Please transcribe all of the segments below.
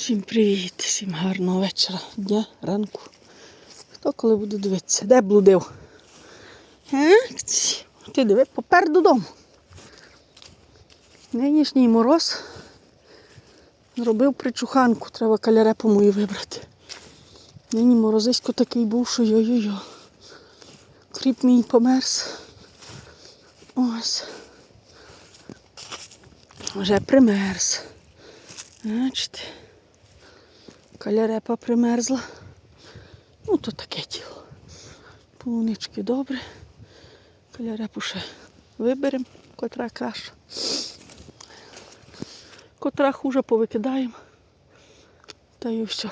Всім привіт, всім гарного вечора, дня, ранку. Хто коли буде дивитися? Де блудив? Ти диви, попер додому. Нинішній мороз зробив причуханку, треба калярепу мою вибрати. Нині морозисько такий був, що йо-йо-йо. Кріп мій померз. Ось. Вже примерз. Бачите. Калярепа примерзла. Ну, то таке діло. Полунички добре. Калярепу ще виберемо, котра краще. Котра хуже повикидаємо. Та й все.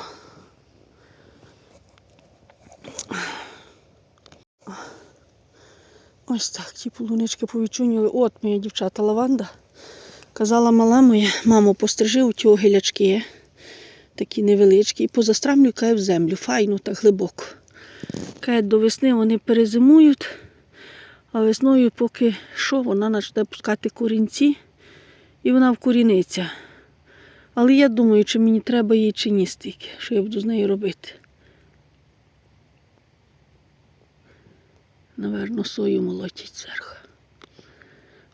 Ось так, ті полунички повідчунювали. От моя дівчата лаванда. Казала мала моя, мамо, пострижи у ті гілячки, такі невеличкі, і позастрамлю каже в землю, файно так глибоко. Каже, до весни вони перезимують, а весною, поки що, вона почне пускати корінці і вона вкоріниться. Але я думаю, чи мені треба їй чи ні стільки, що я буду з нею робити. Наверно, сою молотять зверху.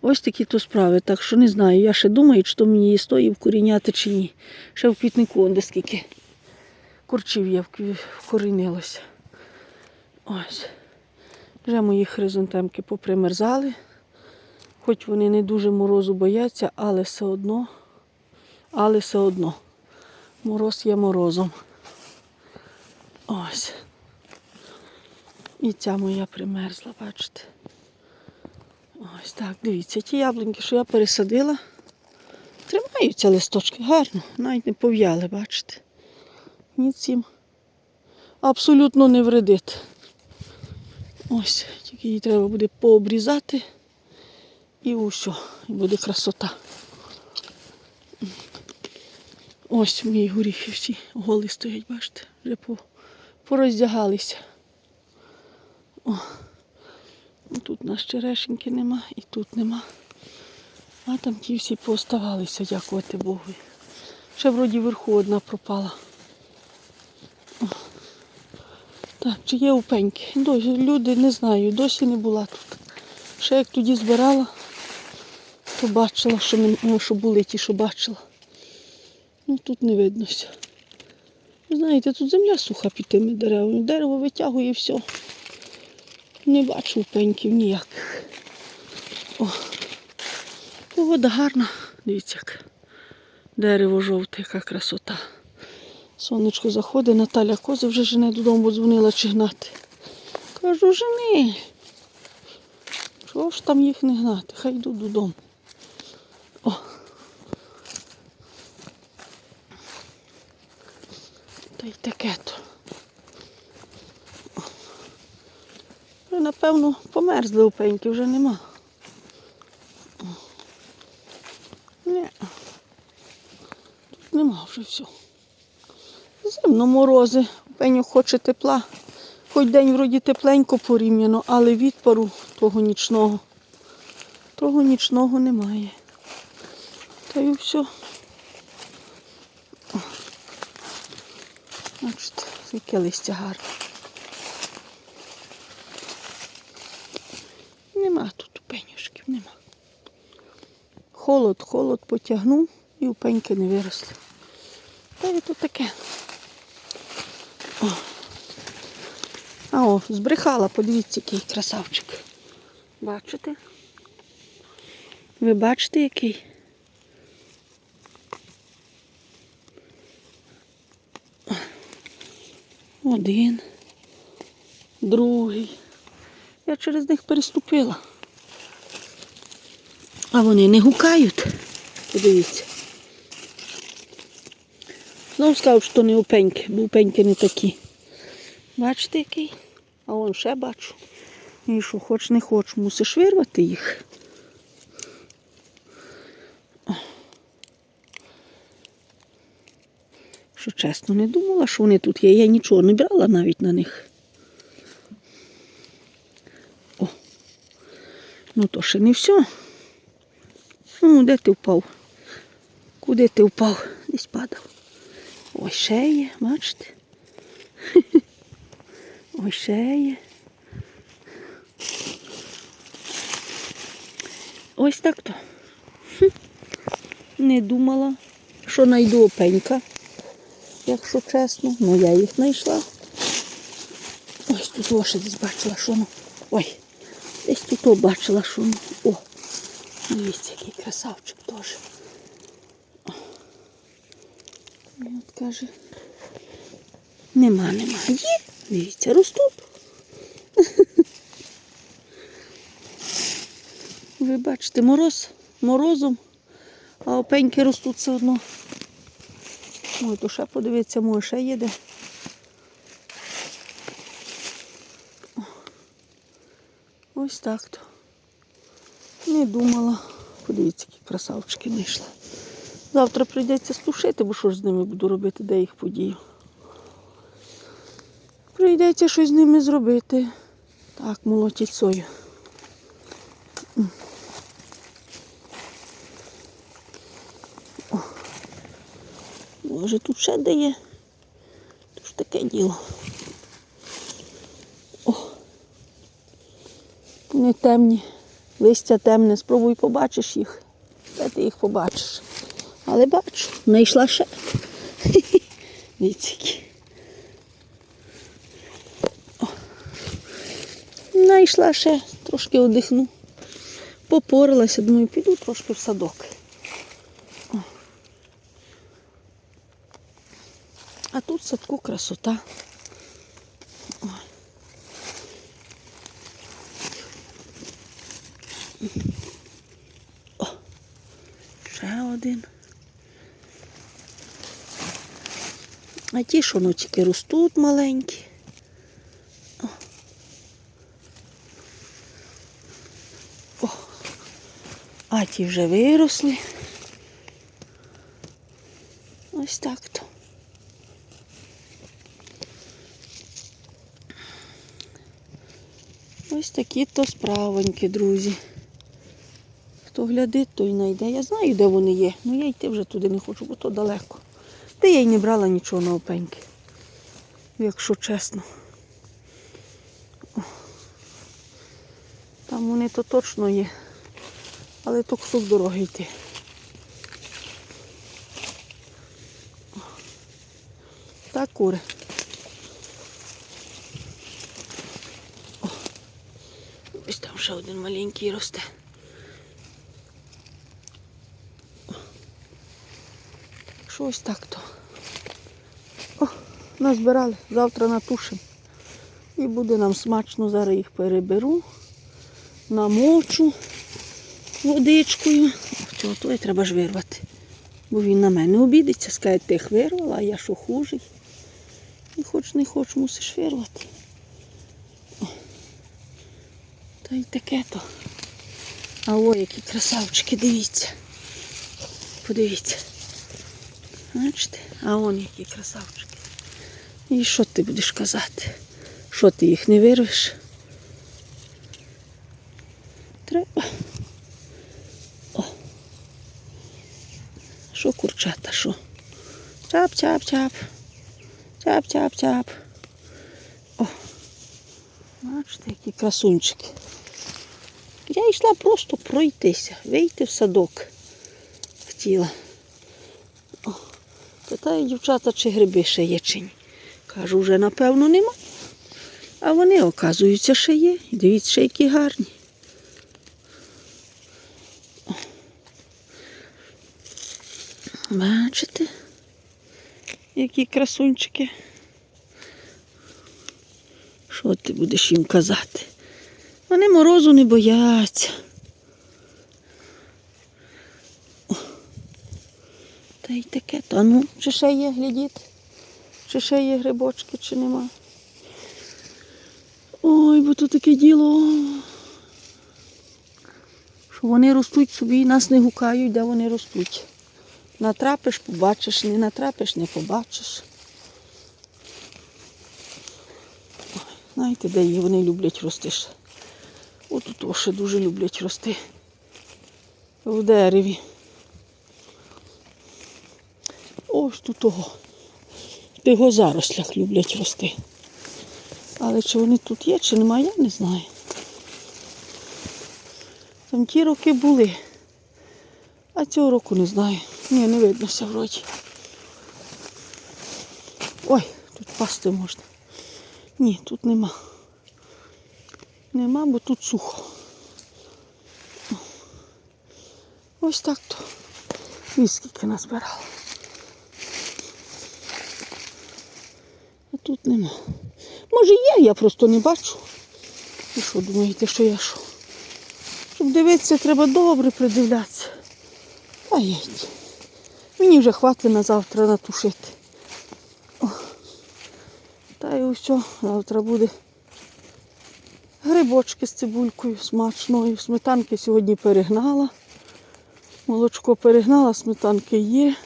Ось такі то справи, так що не знаю. Я ще думаю, чи то мені її стоїть вкоріняти чи ні. Ще в квітнику, он де скільки курчів я вкорінилося. Ось. Вже мої хризантемки попримерзали. Хоч вони не дуже морозу бояться, але все одно, але все одно. Мороз є морозом. Ось. І ця моя примерзла, бачите. Ось так, дивіться, ті яблуньки, що я пересадила, тримаються листочки гарно, навіть не пов'яли, бачите. Ні цим абсолютно не вредить. Ось, тільки її треба буде пообрізати і усе, і буде красота. Ось мої горіхи всі голі стоять, бачите, вже пороздягалися. О. Тут у нас черешеньки нема і тут нема. А там ті всі пооставалися, дякувати Богу. Ще вроді вверху одна пропала. О. Так, чи є упеньки? Досі, люди не знаю, досі не була тут. Ще як тоді збирала, то бачила, що, мен- ну, що були ті, що бачила. Ну тут не видно все. Знаєте, тут земля суха під тими деревами. Дерево витягує і все. Не бачу пеньків ніяких. О, погода гарна. Дивіться, як дерево жовте, яка красота. Сонечко заходить, Наталя кози вже жене додому дзвонила чи гнати. Кажу, жени. Чого ж там їх не гнати? Хай йдуть додому. О. Та й таке то. Напевно, померзли опеньки, вже нема. Ні. Тут нема вже все. Зимно морози, пеню хоче тепла. Хоч день вроді тепленько порівняно, але відпару того нічного. Того нічного немає. Та й все. Бачите, яке листя гарне. Нема тут пенюшків, нема. Холод, холод потягнув і у пеньки не виросли. Та й то таке. О. А о, збрехала, подивіться, який красавчик. Бачите? Ви бачите, який? Один, другий. Я через них переступила. А вони не гукають. Подивіться. Знову сказав, що не упеньки, бо упеньки не такі. Бачите який? А вон ще бачу. І що, хоч не хоч, мусиш вирвати їх. Що чесно, не думала, що вони тут є. Я нічого не брала навіть на них. Ну то ще не все. Ну, де ти впав? Куди ти впав? Десь падав. Ой, ще є, бачите? Ой, ще є. Ось так то. Не думала, що знайду опенька, якщо чесно. Ну я їх знайшла. Ось тут ось десь бачила, що ну. Ой, десь тут бачила, що. О, дивіться, який красавчик теж. І от каже. Нема, нема. Є, дивіться, ростуть. Ви бачите, мороз морозом, а опеньки ростуть все одно. Ой, ще подивіться, може ще їде. Ось так то. Не думала. Подивіться, які красавчики знайшла. Завтра прийдеться стушити, бо що ж з ними буду робити, де їх подію. Прийдеться щось з ними зробити. Так, молотіть сою. О. Може тут ще де є. То ж таке діло. Не темні. Листя темне, спробуй побачиш їх. Де ти їх побачиш. Але бачу, знайшла ще. Дивіться, які. Знайшла ще, трошки одихну. Попоралася, думаю, піду трошки в садок. А тут садку красота. О. О. Ще один. А ті, що ну тільки ростуть маленькі. О, а ті вже виросли. Ось так то. Ось такі то справоньки, друзі. Хто глядить, той знайде. Я знаю, де вони є, але я йти вже туди не хочу, бо то далеко. Та я й не брала нічого на опеньки, якщо чесно. Там вони то точно є. Але то кусок дороги йти. Так, кури. Ось там ще один маленький росте. О, Що ось так то. Назбирали, завтра натушимо. І буде нам смачно, зараз їх переберу намочу водичкою. Цього той треба ж вирвати. Бо він на мене обідеться, скаже, ти їх вирвала, а я що хужий. І хоч не хоч, мусиш вирвати. О. Та й таке то. А ой, які красавчики, дивіться. Подивіться. Бачите? А он які красавчики. І що ти будеш казати? Що ти їх не вирвеш? Треба. О. Що курчата, що? Чап-чап-чап. Чап-чап-чап. О. Бачите, які красунчики. Я йшла просто пройтися, вийти в садок. Хотіла. О. Питаю дівчата, чи гриби ще є чи ні. Кажу, вже напевно нема. А вони, оказуються, ще є. Дивіться, які гарні. Бачите, які красунчики. Що ти будеш їм казати? Вони морозу не бояться. О, Та й таке. Та ну, чи ще є, глядіть? Чи ще є грибочки, чи нема? Ой, бо тут таке діло. Що вони ростуть собі нас не гукають, де вони ростуть. Натрапиш, побачиш, не натрапиш, не побачиш. Знаєте, де її вони люблять рости? От тут ще дуже люблять рости. В дереві. Ось тут того. Його зарослях люблять рости. Але чи вони тут є, чи немає, я не знаю. Там ті роки були. А цього року не знаю. Ні, не виднося вроді. Ой, тут пасти можна. Ні, тут нема. Нема, бо тут сухо. Ось так то. І скільки назбирала. Тут нема. Може є, я просто не бачу. Ви що думаєте, що я що? Щоб дивитися, треба добре придивлятися. Та їдь. Мені вже хватить на завтра натушити. О. Та й усе, завтра буде грибочки з цибулькою смачною. Сметанки сьогодні перегнала. Молочко перегнала, сметанки є.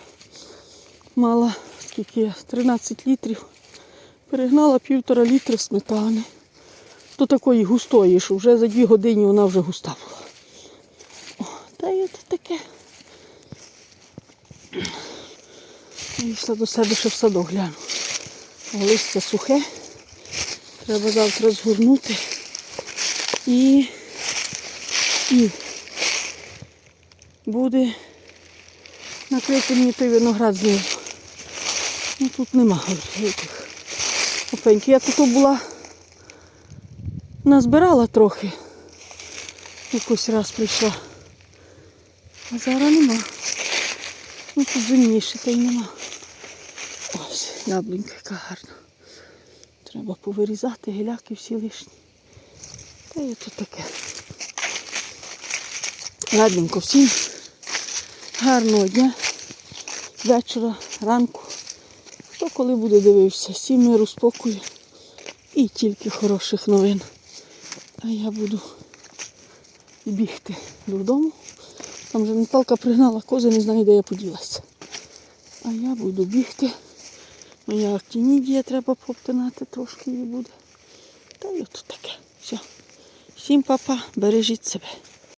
Мала скільки я? 13 літрів. Перегнала півтора літри сметани. До такої густої, що вже за дві години вона вже густа була. О, та й от таке. Вийшла до себе ще в садок гляну. Листя сухе. Треба завтра згорнути. І, і буде накрити мені той виноград знизу. Ну тут нема тих опеньків. Я тут була, назбирала трохи. Якось раз прийшла. А зараз нема. Ну тут зимніше та й нема. Ось, яблунька яка гарна. Треба повирізати, гіляки всі лишні. Та й тут таке. Ладненько всім. Гарного дня, вечора, ранку. Коли буде дивився, всім миру, спокою і тільки хороших новин. А я буду бігти додому. Там вже Наталка пригнала кози, не знаю, де я поділася. А я буду бігти. Моя актинідія треба пообтинати трошки її буде. Та й от таке. Все. Всім папа, бережіть себе.